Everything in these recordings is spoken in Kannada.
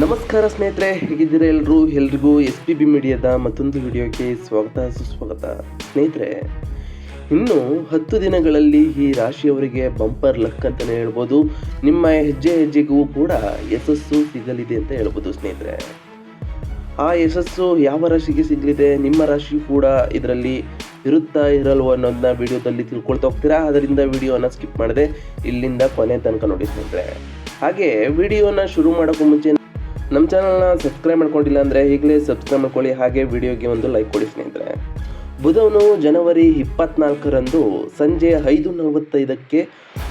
ನಮಸ್ಕಾರ ಸ್ನೇಹಿತರೆ, ಹೇಗಿದ್ದೀರಾ ಎಲ್ಲರೂ ಎಲ್ರಿಗೂ ಎಸ್ ಪಿ ಬಿ ಮೀಡಿಯಾದ ಮತ್ತೊಂದು ವಿಡಿಯೋಕ್ಕೆ ಸ್ವಾಗತ, ಸುಸ್ವಾಗತ. ಸ್ನೇಹಿತರೆ, ಇನ್ನು ಹತ್ತು ದಿನಗಳಲ್ಲಿ ಈ ರಾಶಿಯವರಿಗೆ ಬಂಪರ್ ಲಕ್ ಅಂತಲೇ ಹೇಳ್ಬೋದು. ನಿಮ್ಮ ಹೆಜ್ಜೆ ಹೆಜ್ಜೆಗೂ ಕೂಡ ಯಶಸ್ಸು ಸಿಗಲಿದೆ ಅಂತ ಹೇಳ್ಬೋದು ಸ್ನೇಹಿತರೆ. ಆ ಯಶಸ್ಸು ಯಾವ ರಾಶಿಗೆ ಸಿಗಲಿದೆ? ನಿಮ್ಮ ರಾಶಿ ಕೂಡ ಇದರಲ್ಲಿ ಇರುತ್ತಾ ಇರಲ್ವ ಅನ್ನೋದನ್ನ ವಿಡಿಯೋದಲ್ಲಿ ತಿಳ್ಕೊಳ್ತಾ ಹೋಗ್ತೀರಾ? ಅದರಿಂದ ವಿಡಿಯೋನ ಸ್ಕಿಪ್ ಮಾಡದೆ ಇಲ್ಲಿಂದ ಕೊನೆ ತನಕ ನೋಡಿ ಸ್ನೇಹಿತರೆ. ಹಾಗೆ ವಿಡಿಯೋನ ಶುರು ಮಾಡೋಕ್ಕೂ ಮುಂಚೆ ನಮ್ಮ ಚಾನಲ್ನ ಸಬ್ಸ್ಕ್ರೈಬ್ ಮಾಡ್ಕೊಂಡಿಲ್ಲ ಅಂದರೆ ಈಗಲೇ ಸಬ್ಸ್ಕ್ರೈಬ್ ಮಾಡ್ಕೊಳ್ಳಿ. ಹಾಗೆ ವಿಡಿಯೋಗೆ ಒಂದು ಲೈಕ್ ಕೊಡಿ ಸ್ನೇಹಿತರೆ. ಬುಧವನು ಜನವರಿ ಇಪ್ಪತ್ನಾಲ್ಕರಂದು ಸಂಜೆ ಐದು ನಲವತ್ತೈದಕ್ಕೆ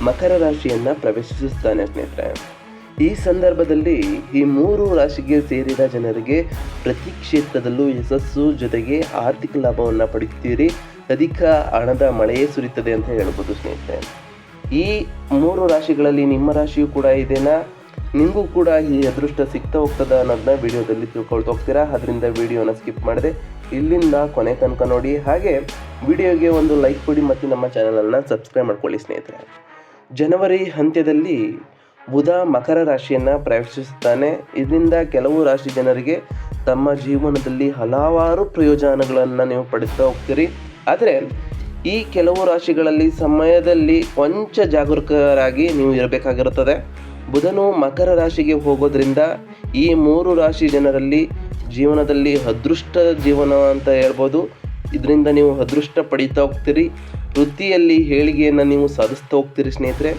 ಮಕರ ರಾಶಿಯನ್ನು ಪ್ರವೇಶಿಸುತ್ತಾನೆ ಸ್ನೇಹಿತರೆ. ಈ ಸಂದರ್ಭದಲ್ಲಿ ಈ ಮೂರು ರಾಶಿಗೆ ಸೇರಿದ ಜನರಿಗೆ ಪ್ರತಿ ಕ್ಷೇತ್ರದಲ್ಲೂ ಯಶಸ್ಸು ಜೊತೆಗೆ ಆರ್ಥಿಕ ಲಾಭವನ್ನು ಪಡೆಯುತ್ತೀರಿ. ಅಧಿಕ ಹಣದ ಮಳೆಯೇ ಸುರಿಯುತ್ತದೆ ಅಂತ ಹೇಳ್ಬೋದು ಸ್ನೇಹಿತರೆ. ಈ ಮೂರು ರಾಶಿಗಳಲ್ಲಿ ನಿಮ್ಮ ರಾಶಿಯು ಕೂಡ ಇದೆನಾ? ನಿಮಗೂ ಕೂಡ ಈ ಅದೃಷ್ಟ ಸಿಗ್ತಾ ಹೋಗ್ತದೆ ಅನ್ನೋದನ್ನ ವಿಡಿಯೋದಲ್ಲಿ ತಿಳ್ಕೊಳ್ತಾ ಹೋಗ್ತೀರಾ? ಅದರಿಂದ ವಿಡಿಯೋನ ಸ್ಕಿಪ್ ಮಾಡದೆ ಇಲ್ಲಿಂದ ಕೊನೆ ತನಕ ನೋಡಿ. ಹಾಗೆ ವಿಡಿಯೋಗೆ ಒಂದು ಲೈಕ್ ಕೊಡಿ ಮತ್ತು ನಮ್ಮ ಚಾನಲನ್ನು ಸಬ್ಸ್ಕ್ರೈಬ್ ಮಾಡ್ಕೊಳ್ಳಿ ಸ್ನೇಹಿತರೆ. ಜನವರಿ ಅಂತ್ಯದಲ್ಲಿ ಬುಧ ಮಕರ ರಾಶಿಯನ್ನು ಪ್ರವೇಶಿಸುತ್ತಾನೆ. ಇದರಿಂದ ಕೆಲವು ರಾಶಿ ಜನರಿಗೆ ತಮ್ಮ ಜೀವನದಲ್ಲಿ ಹಲವಾರು ಪ್ರಯೋಜನಗಳನ್ನು ನೀವು ಪಡಿಸ್ತಾ ಹೋಗ್ತೀರಿ. ಆದರೆ ಈ ಕೆಲವು ರಾಶಿಗಳಲ್ಲಿ ಸಮಯದಲ್ಲಿ ಕೊಂಚ ಜಾಗರೂಕರಾಗಿ ನೀವು ಇರಬೇಕಾಗಿರುತ್ತದೆ. ಬುಧನು ಮಕರ ರಾಶಿಗೆ ಹೋಗೋದ್ರಿಂದ ಈ ಮೂರು ರಾಶಿ ಜನರಲ್ಲಿ ಜೀವನದಲ್ಲಿ ಅದೃಷ್ಟ ಜೀವನ ಅಂತ ಹೇಳ್ಬೋದು. ಇದರಿಂದ ನೀವು ಅದೃಷ್ಟ ಪಡೀತಾ ಹೋಗ್ತೀರಿ. ವೃತ್ತಿಯಲ್ಲಿ ಹೇಳಿಗೆಯನ್ನು ನೀವು ಸಾಧಿಸ್ತಾ ಹೋಗ್ತೀರಿ ಸ್ನೇಹಿತರೆ.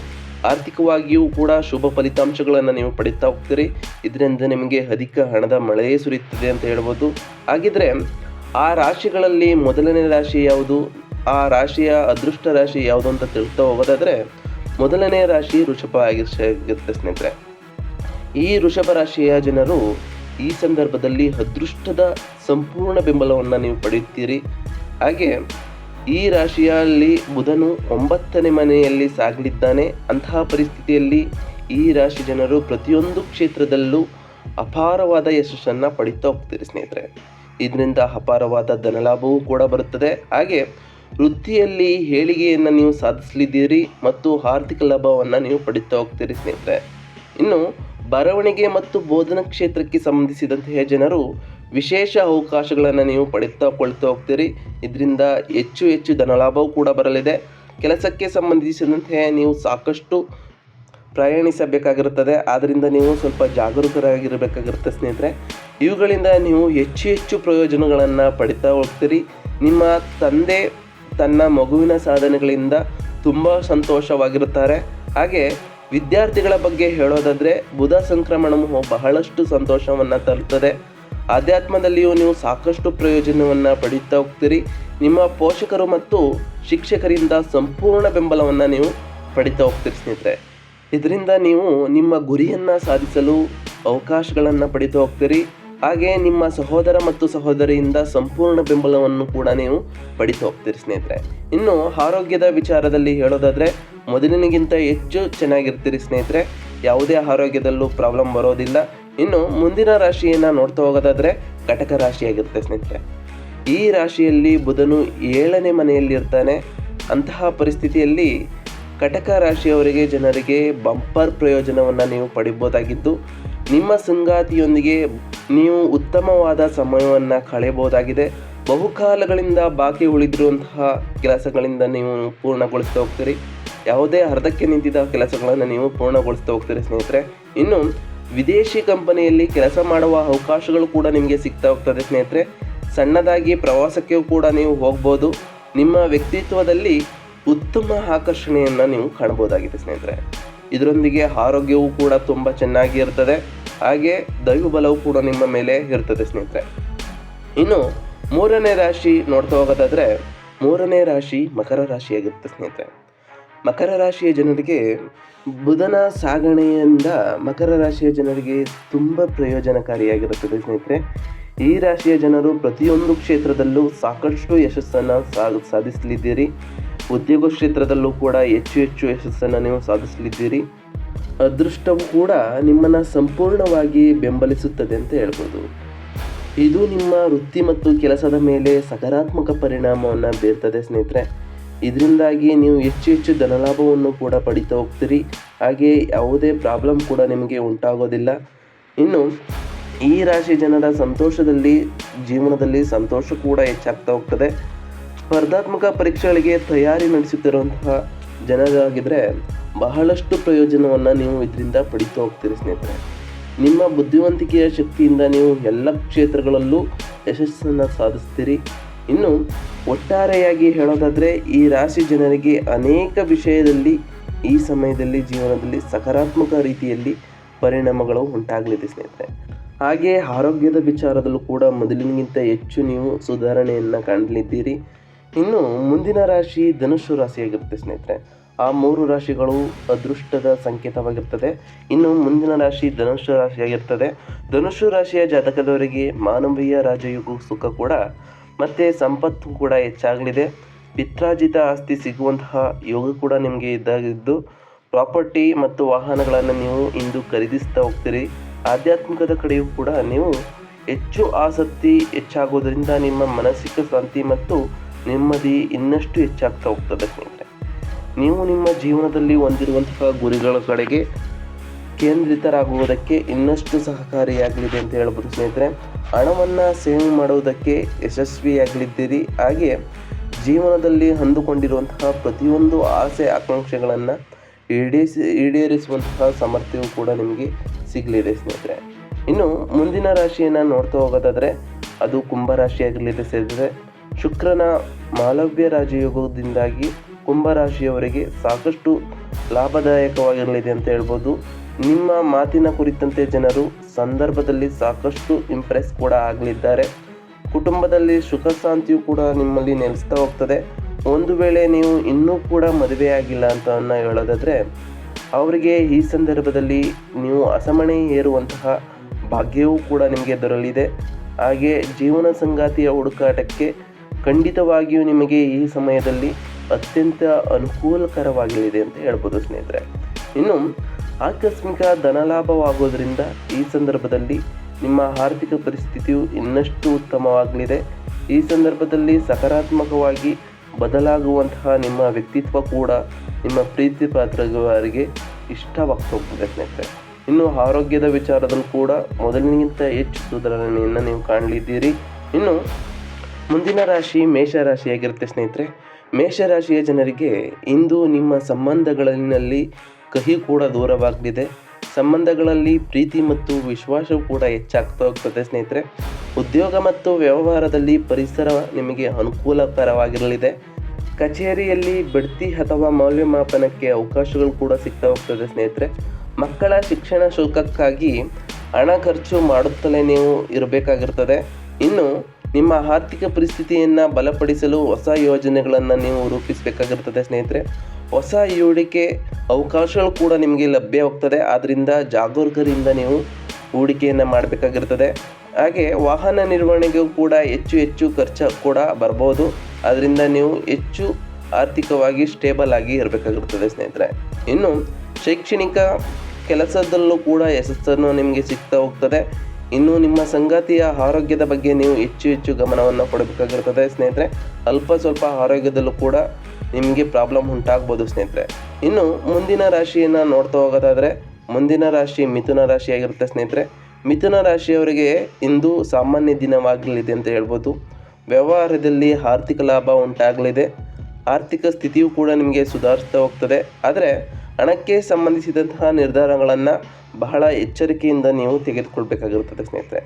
ಆರ್ಥಿಕವಾಗಿಯೂ ಕೂಡ ಶುಭ ಫಲಿತಾಂಶಗಳನ್ನು ನೀವು ಪಡೀತಾ ಹೋಗ್ತೀರಿ. ಇದರಿಂದ ನಿಮಗೆ ಅಧಿಕ ಹಣದ ಮಳೆಯೇ ಸುರಿಯುತ್ತದೆ ಅಂತ ಹೇಳ್ಬೋದು. ಹಾಗಿದ್ರೆ ಆ ರಾಶಿಗಳಲ್ಲಿ ಮೊದಲನೇ ರಾಶಿ ಯಾವುದು? ಆ ರಾಶಿಯ ಅದೃಷ್ಟ ರಾಶಿ ಯಾವುದು ಅಂತ ತಿಳ್ತಾ ಹೋಗೋದಾದರೆ ಮೊದಲನೇ ರಾಶಿ ವೃಷಭ ಆಗಿರುತ್ತೆ ಸ್ನೇಹಿತರೆ. ಈ ವೃಷಭ ರಾಶಿಯ ಜನರು ಈ ಸಂದರ್ಭದಲ್ಲಿ ಅದೃಷ್ಟದ ಸಂಪೂರ್ಣ ಬೆಂಬಲವನ್ನು ನೀವು ಪಡೆಯುತ್ತೀರಿ. ಹಾಗೆ ಈ ರಾಶಿಯಲ್ಲಿ ಬುಧನು ಒಂಬತ್ತನೇ ಮನೆಯಲ್ಲಿ ಸಾಗಲಿದ್ದಾನೆ. ಅಂತಹ ಪರಿಸ್ಥಿತಿಯಲ್ಲಿ ಈ ರಾಶಿ ಜನರು ಪ್ರತಿಯೊಂದು ಕ್ಷೇತ್ರದಲ್ಲೂ ಅಪಾರವಾದ ಯಶಸ್ಸನ್ನು ಪಡೀತಾ ಹೋಗ್ತೀರಿ ಸ್ನೇಹಿತರೆ. ಇದರಿಂದ ಅಪಾರವಾದ ಧನಲಾಭವೂ ಕೂಡ ಬರುತ್ತದೆ. ಹಾಗೆ ವೃತ್ತಿಯಲ್ಲಿ ಹೇಳಿಗೆಯನ್ನು ನೀವು ಸಾಧಿಸಲಿದ್ದೀರಿ ಮತ್ತು ಆರ್ಥಿಕ ಲಾಭವನ್ನು ನೀವು ಪಡೀತಾ ಹೋಗ್ತೀರಿ ಸ್ನೇಹಿತರೆ. ಇನ್ನು ಬರವಣಿಗೆ ಮತ್ತು ಬೋಧನಾ ಕ್ಷೇತ್ರಕ್ಕೆ ಸಂಬಂಧಿಸಿದಂತಹ ಜನರು ವಿಶೇಷ ಅವಕಾಶಗಳನ್ನು ನೀವು ಪಡೀತಾ ಕೊಳ್ತಾ ಹೋಗ್ತೀರಿ. ಇದರಿಂದ ಹೆಚ್ಚು ಹೆಚ್ಚು ಧನಲಾಭವೂ ಕೂಡ ಬರಲಿದೆ. ಕೆಲಸಕ್ಕೆ ಸಂಬಂಧಿಸಿದಂತೆ ನೀವು ಸಾಕಷ್ಟು ಪ್ರಯಾಣಿಸಬೇಕಾಗಿರುತ್ತದೆ. ಆದ್ದರಿಂದ ನೀವು ಸ್ವಲ್ಪ ಜಾಗರೂಕರಾಗಿರಬೇಕಾಗಿರುತ್ತೆ ಸ್ನೇಹಿತರೆ. ಇವುಗಳಿಂದ ನೀವು ಹೆಚ್ಚು ಹೆಚ್ಚು ಪ್ರಯೋಜನಗಳನ್ನು ಪಡಿತಾ ಹೋಗ್ತೀರಿ. ನಿಮ್ಮ ತಂದೆ ತನ್ನ ಮಗುವಿನ ಸಾಧನೆಗಳಿಂದ ತುಂಬ ಸಂತೋಷವಾಗಿರುತ್ತಾರೆ. ಹಾಗೆ ವಿದ್ಯಾರ್ಥಿಗಳ ಬಗ್ಗೆ ಹೇಳೋದಾದರೆ ಬುಧ ಸಂಕ್ರಮಣವು ಬಹಳಷ್ಟು ಸಂತೋಷವನ್ನು ತರುತ್ತದೆ. ಆಧ್ಯಾತ್ಮದಲ್ಲಿಯೂ ನೀವು ಸಾಕಷ್ಟು ಪ್ರಯೋಜನವನ್ನು ಪಡೀತಾ ಹೋಗ್ತೀರಿ. ನಿಮ್ಮ ಪೋಷಕರು ಮತ್ತು ಶಿಕ್ಷಕರಿಂದ ಸಂಪೂರ್ಣ ಬೆಂಬಲವನ್ನು ನೀವು ಪಡಿತಾ ಹೋಗ್ತೀರಿ ಸ್ನೇಹಿತರೆ. ಇದರಿಂದ ನೀವು ನಿಮ್ಮ ಗುರಿಯನ್ನು ಸಾಧಿಸಲು ಅವಕಾಶಗಳನ್ನು ಪಡಿತಾ ಹೋಗ್ತೀರಿ. ಹಾಗೆ ನಿಮ್ಮ ಸಹೋದರ ಮತ್ತು ಸಹೋದರಿಯಿಂದ ಸಂಪೂರ್ಣ ಬೆಂಬಲವನ್ನು ಕೂಡ ನೀವು ಪಡಿತು ಹೋಗ್ತೀರಿ, ಸ್ನೇಹಿತರೆ. ಇನ್ನು ಆರೋಗ್ಯದ ವಿಚಾರದಲ್ಲಿ ಹೇಳೋದಾದರೆ, ಮೊದಲಿನಗಿಂತ ಹೆಚ್ಚು ಚೆನ್ನಾಗಿರ್ತೀರಿ, ಸ್ನೇಹಿತರೆ. ಯಾವುದೇ ಆರೋಗ್ಯದಲ್ಲೂ ಪ್ರಾಬ್ಲಮ್ ಬರೋದಿಲ್ಲ. ಇನ್ನು ಮುಂದಿನ ರಾಶಿಯನ್ನು ನೋಡ್ತಾ ಹೋಗೋದಾದರೆ, ಕಟಕ ರಾಶಿಯಾಗಿರುತ್ತೆ, ಸ್ನೇಹಿತರೆ. ಈ ರಾಶಿಯಲ್ಲಿ ಬುಧನು ಏಳನೇ ಮನೆಯಲ್ಲಿ ಇರ್ತಾನೆ ಅಂತಹ ಪರಿಸ್ಥಿತಿಯಲ್ಲಿ ಕಟಕ ರಾಶಿಯವರಿಗೆ ಜನರಿಗೆ ಬಂಪರ್ ಪ್ರಯೋಜನವನ್ನು ನೀವು ಪಡಿಬೋದಾಗಿದ್ದು, ನಿಮ್ಮ ಸಂಗಾತಿಯೊಂದಿಗೆ ನೀವು ಉತ್ತಮವಾದ ಸಮಯವನ್ನು ಕಳೆಯಬಹುದಾಗಿದೆ. ಬಹುಕಾಲಗಳಿಂದ ಬಾಕಿ ಉಳಿದಿರುವಂತಹ ಕೆಲಸಗಳಿಂದ ನೀವು ಪೂರ್ಣಗೊಳಿಸ್ತಾ ಹೋಗ್ತೀರಿ. ಯಾವುದೇ ಅರ್ಧಕ್ಕೆ ನಿಂತಿದ್ದ ಕೆಲಸಗಳನ್ನು ನೀವು ಪೂರ್ಣಗೊಳಿಸ್ತಾ ಹೋಗ್ತೀರಿ ಸ್ನೇಹಿತರೆ. ಇನ್ನು, ವಿದೇಶಿ ಕಂಪನಿಯಲ್ಲಿ ಕೆಲಸ ಮಾಡುವ ಅವಕಾಶಗಳು ಕೂಡ ನಿಮಗೆ ಸಿಗ್ತಾ ಹೋಗ್ತದೆ ಸ್ನೇಹಿತರೆ. ಸಣ್ಣದಾಗಿ ಪ್ರವಾಸಕ್ಕೆ ಕೂಡ ನೀವು ಹೋಗ್ಬೋದು. ನಿಮ್ಮ ವ್ಯಕ್ತಿತ್ವದಲ್ಲಿ ಉತ್ತಮ ಆಕರ್ಷಣೆಯನ್ನು ನೀವು ಕಾಣ್ಬೋದಾಗಿದೆ ಸ್ನೇಹಿತರೆ. ಇದರೊಂದಿಗೆ ಆರೋಗ್ಯವೂ ಕೂಡ ತುಂಬ ಚೆನ್ನಾಗಿ ಇರ್ತದೆ. ಹಾಗೆ ದೈವಬಲವು ಕೂಡ ನಿಮ್ಮ ಮೇಲೆ ಇರ್ತದೆ ಸ್ನೇಹಿತರೆ. ಇನ್ನು ಮೂರನೇ ರಾಶಿ ನೋಡ್ತಾ ಹೋಗೋದಾದರೆ ಮೂರನೇ ರಾಶಿ ಮಕರ ರಾಶಿಯಾಗಿರುತ್ತೆ ಸ್ನೇಹಿತರೆ. ಮಕರ ರಾಶಿಯ ಜನರಿಗೆ ಬುಧನ ಸಾಗಣೆಯಿಂದ ಮಕರ ರಾಶಿಯ ಜನರಿಗೆ ತುಂಬ ಪ್ರಯೋಜನಕಾರಿಯಾಗಿರುತ್ತದೆ ಸ್ನೇಹಿತರೆ. ಈ ರಾಶಿಯ ಜನರು ಪ್ರತಿಯೊಂದು ಕ್ಷೇತ್ರದಲ್ಲೂ ಸಾಕಷ್ಟು ಯಶಸ್ಸನ್ನು ಸಾಧ ಸಾಧಿಸಲಿದ್ದೀರಿ. ಉದ್ಯೋಗ ಕ್ಷೇತ್ರದಲ್ಲೂ ಕೂಡ ಹೆಚ್ಚು ಹೆಚ್ಚು ಯಶಸ್ಸನ್ನು ನೀವು ಸಾಧಿಸಲಿದ್ದೀರಿ. ಅದೃಷ್ಟವು ಕೂಡ ನಿಮ್ಮನ್ನು ಸಂಪೂರ್ಣವಾಗಿ ಬೆಂಬಲಿಸುತ್ತದೆ ಅಂತ ಹೇಳ್ಬೋದು. ಇದು ನಿಮ್ಮ ವೃತ್ತಿ ಮತ್ತು ಕೆಲಸದ ಮೇಲೆ ಸಕಾರಾತ್ಮಕ ಪರಿಣಾಮವನ್ನು ಬೀರ್ತದೆ ಸ್ನೇಹಿತರೆ. ಇದರಿಂದಾಗಿ ನೀವು ಹೆಚ್ಚು ಹೆಚ್ಚು ಧನಲಾಭವನ್ನು ಕೂಡ ಪಡಿತಾ ಹೋಗ್ತೀರಿ. ಹಾಗೆ ಯಾವುದೇ ಪ್ರಾಬ್ಲಮ್ ಕೂಡ ನಿಮಗೆ ಉಂಟಾಗೋದಿಲ್ಲ. ಇನ್ನು ಈ ರಾಶಿ ಜನರ ಸಂತೋಷದಲ್ಲಿ, ಜೀವನದಲ್ಲಿ ಸಂತೋಷ ಕೂಡ ಹೆಚ್ಚಾಗ್ತಾ ಹೋಗ್ತದೆ. ಸ್ಪರ್ಧಾತ್ಮಕ ಪರೀಕ್ಷೆಗಳಿಗೆ ತಯಾರಿ ನಡೆಸುತ್ತಿರುವಂತಹ ಜನರಾಗಿದ್ದರೆ ಬಹಳಷ್ಟು ಪ್ರಯೋಜನವನ್ನು ನೀವು ಇದರಿಂದ ಪಡಿತಾ ಹೋಗ್ತೀರಿ ಸ್ನೇಹಿತರೆ. ನಿಮ್ಮ ಬುದ್ಧಿವಂತಿಕೆಯ ಶಕ್ತಿಯಿಂದ ನೀವು ಎಲ್ಲ ಕ್ಷೇತ್ರಗಳಲ್ಲೂ ಯಶಸ್ಸನ್ನು ಸಾಧಿಸ್ತೀರಿ. ಇನ್ನು ಒಟ್ಟಾರೆಯಾಗಿ ಹೇಳೋದಾದರೆ ಈ ರಾಶಿ ಜನರಿಗೆ ಅನೇಕ ವಿಷಯದಲ್ಲಿ ಈ ಸಮಯದಲ್ಲಿ ಜೀವನದಲ್ಲಿ ಸಕಾರಾತ್ಮಕ ರೀತಿಯಲ್ಲಿ ಪರಿಣಾಮಗಳು ಉಂಟಾಗಲಿದೆ ಸ್ನೇಹಿತರೆ. ಹಾಗೆ ಆರೋಗ್ಯದ ವಿಚಾರದಲ್ಲೂ ಕೂಡ ಮೊದಲಿನಗಿಂತ ಹೆಚ್ಚು ನೀವು ಸುಧಾರಣೆಯನ್ನು ಕಾಣಲಿದ್ದೀರಿ ಇನ್ನು ಮುಂದಿನ ರಾಶಿ ಧನುಸ್ಸು ರಾಶಿಯಾಗಿರುತ್ತೆ ಸ್ನೇಹಿತರೆ. ಆ ಮೂರು ರಾಶಿಗಳು ಅದೃಷ್ಟದ ಸಂಕೇತವಾಗಿರ್ತದೆ. ಇನ್ನು ಮುಂದಿನ ರಾಶಿ ಧನುಸ್ಸು ರಾಶಿಯಾಗಿರ್ತದೆ. ಧನುಸ್ಸು ರಾಶಿಯ ಜಾತಕದವರಿಗೆ ಮಾನವೀಯ ರಾಜಯುಗು ಸುಖ ಕೂಡ, ಮತ್ತು ಸಂಪತ್ತು ಕೂಡ ಹೆಚ್ಚಾಗಲಿದೆ. ಪಿತ್ರಾಜಿತ ಆಸ್ತಿ ಸಿಗುವಂತಹ ಯೋಗ ಕೂಡ ನಿಮಗೆ ಇದ್ದಾಗಿದ್ದು ಪ್ರಾಪರ್ಟಿ ಮತ್ತು ವಾಹನಗಳನ್ನು ನೀವು ಇಂದು ಖರೀದಿಸ್ತಾ ಹೋಗ್ತೀರಿ. ಆಧ್ಯಾತ್ಮಿಕದ ಕಡೆಯೂ ಕೂಡ ನೀವು ಹೆಚ್ಚು ಆಸಕ್ತಿ ಹೆಚ್ಚಾಗೋದ್ರಿಂದ ನಿಮ್ಮ ಮಾನಸಿಕ ಶಾಂತಿ ಮತ್ತು ನೆಮ್ಮದಿ ಇನ್ನಷ್ಟು ಹೆಚ್ಚಾಗ್ತಾ ಹೋಗ್ತದೆ ಸ್ನೇಹಿತರೆ. ನೀವು ನಿಮ್ಮ ಜೀವನದಲ್ಲಿ ಹೊಂದಿರುವಂತಹ ಗುರಿಗಳ ಕಡೆಗೆ ಕೇಂದ್ರಿತರಾಗುವುದಕ್ಕೆ ಇನ್ನಷ್ಟು ಸಹಕಾರಿಯಾಗಲಿದೆ ಅಂತ ಹೇಳ್ಬೋದು ಸ್ನೇಹಿತರೆ. ಹಣವನ್ನು ಸೇವ್ ಮಾಡುವುದಕ್ಕೆ ಯಶಸ್ವಿಯಾಗಲಿದ್ದೀರಿ. ಹಾಗೆ ಜೀವನದಲ್ಲಿ ಹೊಂದಿಕೊಂಡಿರುವಂತಹ ಪ್ರತಿಯೊಂದು ಆಸೆ ಆಕಾಂಕ್ಷೆಗಳನ್ನು ಈಡೇರಿಸಿ, ಈಡೇರಿಸುವಂತಹ ಸಾಮರ್ಥ್ಯವು ಕೂಡ ನಿಮಗೆ ಸಿಗಲಿದೆ ಸ್ನೇಹಿತರೆ. ಇನ್ನು ಮುಂದಿನ ರಾಶಿಯನ್ನು ನೋಡ್ತಾ ಹೋಗೋದಾದರೆ ಅದು ಕುಂಭರಾಶಿಯಾಗಲಿದೆ ಸೇರಿದರೆ ಶುಕ್ರನ ಮಾಲವ್ಯ ರಾಜಯೋಗದಿಂದಾಗಿ ಕುಂಭರಾಶಿಯವರಿಗೆ ಸಾಕಷ್ಟು ಲಾಭದಾಯಕವಾಗಿರಲಿದೆ ಅಂತ ಹೇಳ್ಬೋದು. ನಿಮ್ಮ ಮಾತಿನ ಕುರಿತಂತೆ ಜನರು ಸಂದರ್ಭದಲ್ಲಿ ಸಾಕಷ್ಟು ಇಂಪ್ರೆಸ್ ಕೂಡ ಆಗಲಿದ್ದಾರೆ. ಕುಟುಂಬದಲ್ಲಿ ಸುಖ ಶಾಂತಿಯು ಕೂಡ ನಿಮ್ಮಲ್ಲಿ ನೆಲೆಸ್ತಾ ಹೋಗ್ತದೆ. ಒಂದು ವೇಳೆ ನೀವು ಇನ್ನೂ ಕೂಡ ಮದುವೆಯಾಗಿಲ್ಲ ಅಂತ ಹೇಳೋದಾದರೆ, ಅವರಿಗೆ ಈ ಸಂದರ್ಭದಲ್ಲಿ ನೀವು ಅಸಮಣೆ ಏರುವಂತಹ ಭಾಗ್ಯವೂ ಕೂಡ ನಿಮಗೆ ದೊರಲಿದೆ. ಹಾಗೆ ಜೀವನ ಸಂಗಾತಿಯ ಹುಡುಕಾಟಕ್ಕೆ ಖಂಡಿತವಾಗಿಯೂ ನಿಮಗೆ ಈ ಸಮಯದಲ್ಲಿ ಅತ್ಯಂತ ಅನುಕೂಲಕರವಾಗಲಿದೆ ಅಂತ ಹೇಳ್ಬೋದು ಸ್ನೇಹಿತರೆ. ಇನ್ನು, ಆಕಸ್ಮಿಕ ಧನಲಾಭವಾಗೋದ್ರಿಂದ ಈ ಸಂದರ್ಭದಲ್ಲಿ ನಿಮ್ಮ ಆರ್ಥಿಕ ಪರಿಸ್ಥಿತಿಯು ಇನ್ನಷ್ಟು ಉತ್ತಮವಾಗಲಿದೆ. ಈ ಸಂದರ್ಭದಲ್ಲಿ ಸಕಾರಾತ್ಮಕವಾಗಿ ಬದಲಾಗುವಂತಹ ನಿಮ್ಮ ವ್ಯಕ್ತಿತ್ವ ಕೂಡ ನಿಮ್ಮ ಪ್ರೀತಿ ಪಾತ್ರರಿಗೆ ಇಷ್ಟವಾಗ್ತಾ ಹೋಗ್ತದೆ ಸ್ನೇಹಿತರೆ. ಇನ್ನು, ಆರೋಗ್ಯದ ವಿಚಾರದಲ್ಲೂ ಕೂಡ ಮೊದಲಿನಿಗಿಂತ ಹೆಚ್ಚು ಸುಧಾರಣೆಯನ್ನು ನೀವು ಕಾಣಲಿದ್ದೀರಿ. ಇನ್ನು ಮುಂದಿನ ರಾಶಿ ಮೇಷರಾಶಿಯಾಗಿರುತ್ತೆ ಸ್ನೇಹಿತರೆ. ಮೇಷರಾಶಿಯ ಜನರಿಗೆ ಇಂದು ನಿಮ್ಮ ಸಂಬಂಧಗಳಲ್ಲಿ ಕಹಿ ಕೂಡ ದೂರವಾಗಲಿದೆ ಸಂಬಂಧಗಳಲ್ಲಿ ಪ್ರೀತಿ ಮತ್ತು ವಿಶ್ವಾಸವು ಕೂಡ ಹೆಚ್ಚಾಗ್ತಾ ಹೋಗ್ತದೆ ಸ್ನೇಹಿತರೆ. ಉದ್ಯೋಗ ಮತ್ತು ವ್ಯವಹಾರದಲ್ಲಿ ಪರಿಸರ ನಿಮಗೆ ಅನುಕೂಲಕರವಾಗಿರಲಿದೆ. ಕಚೇರಿಯಲ್ಲಿ ಬಡ್ತಿ ಅಥವಾ ಮೌಲ್ಯಮಾಪನಕ್ಕೆ ಅವಕಾಶಗಳು ಕೂಡ ಸಿಗ್ತಾ ಹೋಗ್ತದೆ ಸ್ನೇಹಿತರೆ. ಮಕ್ಕಳ ಶಿಕ್ಷಣ ಶುಲ್ಕಕ್ಕಾಗಿ ಹಣ ಖರ್ಚು ಮಾಡುತ್ತಲೇ ನೀವು ಇರಬೇಕಾಗಿರ್ತದೆ. ಇನ್ನು ನಿಮ್ಮ ಆರ್ಥಿಕ ಪರಿಸ್ಥಿತಿಯನ್ನು ಬಲಪಡಿಸಲು ಹೊಸ ಯೋಜನೆಗಳನ್ನು ನೀವು ರೂಪಿಸಬೇಕಾಗಿರ್ತದೆ ಸ್ನೇಹಿತರೆ. ಹೊಸ ಹೂಡಿಕೆ ಅವಕಾಶಗಳು ಕೂಡ ನಿಮಗೆ ಲಭ್ಯವಾಗ್ತದೆ ಆದ್ದರಿಂದ ಜಾಗರೂಕರಿಂದ ನೀವು ಹೂಡಿಕೆಯನ್ನು ಮಾಡಬೇಕಾಗಿರ್ತದೆ. ಹಾಗೆ ವಾಹನ ನಿರ್ವಹಣೆಗೂ ಕೂಡ ಹೆಚ್ಚು ಹೆಚ್ಚು ಖರ್ಚು ಕೂಡ ಬರ್ಬೋದು. ಅದರಿಂದ ನೀವು ಹೆಚ್ಚು ಆರ್ಥಿಕವಾಗಿ ಸ್ಟೇಬಲ್ ಆಗಿ ಇರಬೇಕಾಗಿರ್ತದೆ ಸ್ನೇಹಿತರೆ. ಇನ್ನು ಶೈಕ್ಷಣಿಕ ಕೆಲಸದಲ್ಲೂ ಕೂಡ ಯಶಸ್ಸನ್ನು ನಿಮಗೆ ಸಿಗ್ತಾ ಹೋಗ್ತದೆ. ಇನ್ನು ನಿಮ್ಮ ಸಂಗಾತಿಯ ಆರೋಗ್ಯದ ಬಗ್ಗೆ ನೀವು ಹೆಚ್ಚು ಹೆಚ್ಚು ಗಮನವನ್ನು ಕೊಡಬೇಕಾಗಿರ್ತದೆ, ಸ್ನೇಹಿತರೆ. ಅಲ್ಪ ಸ್ವಲ್ಪ ಆರೋಗ್ಯದಲ್ಲೂ ಕೂಡ ನಿಮಗೆ ಪ್ರಾಬ್ಲಮ್ ಉಂಟಾಗ್ಬೋದು, ಸ್ನೇಹಿತರೆ. ಇನ್ನು ಮುಂದಿನ ರಾಶಿಯನ್ನು ನೋಡ್ತಾ ಹೋಗೋದಾದರೆ, ಮುಂದಿನ ರಾಶಿ ಮಿಥುನ ರಾಶಿಯಾಗಿರುತ್ತೆ, ಸ್ನೇಹಿತರೆ. ಮಿಥುನ ರಾಶಿಯವರಿಗೆ ಇಂದು ಸಾಮಾನ್ಯ ದಿನವಾಗಲಿದೆ ಅಂತ ಹೇಳ್ಬೋದು. ವ್ಯವಹಾರದಲ್ಲಿ ಆರ್ಥಿಕ ಲಾಭ ಉಂಟಾಗಲಿದೆ. ಆರ್ಥಿಕ ಸ್ಥಿತಿಯು ಕೂಡ ನಿಮಗೆ ಸುಧಾರಿಸ್ತಾ ಹೋಗ್ತದೆ. ಆದರೆ ಹಣಕ್ಕೆ ಸಂಬಂಧಿಸಿದಂತಹ ನಿರ್ಧಾರಗಳನ್ನು ಬಹಳ ಎಚ್ಚರಿಕೆಯಿಂದ ನೀವು ತೆಗೆದುಕೊಳ್ಬೇಕಾಗಿರುತ್ತದೆ ಸ್ನೇಹಿತರೆ.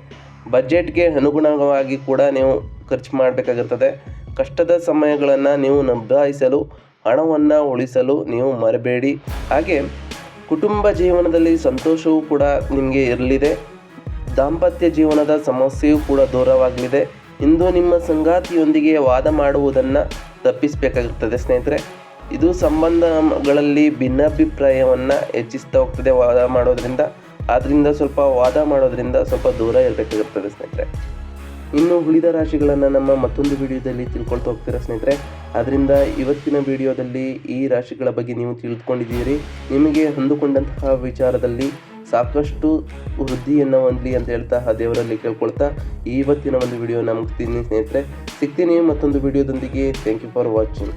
ಬಜೆಟ್ಗೆ ಅನುಗುಣವಾಗಿ ಕೂಡ ನೀವು ಖರ್ಚು ಮಾಡಬೇಕಾಗಿರ್ತದೆ. ಕಷ್ಟದ ಸಮಯಗಳನ್ನು ನೀವು ನಿಭಾಯಿಸಲು ಹಣವನ್ನು ಉಳಿಸಲು ನೀವು ಮರಬೇಡಿ. ಹಾಗೆ ಕುಟುಂಬ ಜೀವನದಲ್ಲಿ ಸಂತೋಷವೂ ಕೂಡ ನಿಮಗೆ ಇರಲಿದೆ. ದಾಂಪತ್ಯ ಜೀವನದ ಸಮಸ್ಯೆಯೂ ಕೂಡ ದೂರವಾಗಲಿದೆ. ಇಂದು ನಿಮ್ಮ ಸಂಗಾತಿಯೊಂದಿಗೆ ವಾದ ಮಾಡುವುದನ್ನು ತಪ್ಪಿಸಬೇಕಾಗಿರ್ತದೆ ಸ್ನೇಹಿತರೆ. ಇದು ಸಂಬಂಧಗಳಲ್ಲಿ ಭಿನ್ನಾಭಿಪ್ರಾಯವನ್ನು ಹೆಚ್ಚಿಸ್ತಾ ಹೋಗ್ತದೆ ವಾದ ಮಾಡೋದ್ರಿಂದ. ಆದ್ದರಿಂದ ಸ್ವಲ್ಪ ವಾದ ಮಾಡೋದ್ರಿಂದ ಸ್ವಲ್ಪ ದೂರ ಇರಬೇಕಾಗಿರ್ತದೆ ಸ್ನೇಹಿತರೆ. ಇನ್ನು ಉಳಿದ ರಾಶಿಗಳನ್ನು ನಮ್ಮ ಮತ್ತೊಂದು ವಿಡಿಯೋದಲ್ಲಿ ತಿಳ್ಕೊಳ್ತಾ ಹೋಗ್ತೀರಾ ಸ್ನೇಹಿತರೆ. ಅದರಿಂದ ಇವತ್ತಿನ ವಿಡಿಯೋದಲ್ಲಿ ಈ ರಾಶಿಗಳ ಬಗ್ಗೆ ನೀವು ತಿಳಿದುಕೊಂಡಿದ್ದೀರಿ ನಿಮಗೆ ಹೊಂದಿಕೊಂಡಂತಹ ವಿಚಾರದಲ್ಲಿ ಸಾಕಷ್ಟು ವೃದ್ಧಿಯನ್ನು ಹೊಂದಲಿ ಅಂತ ಹೇಳ್ತಾ ಆ ದೇವರಲ್ಲಿ ಕೇಳ್ಕೊಳ್ತಾ ಇವತ್ತಿನ ಒಂದು ವಿಡಿಯೋ ನಮಗೆ ತಿನ್ನಿ ಸ್ನೇಹಿತರೆ. ಸಿಗ್ತೀನಿ ಮತ್ತೊಂದು ವಿಡಿಯೋದೊಂದಿಗೆ. Thank you for watching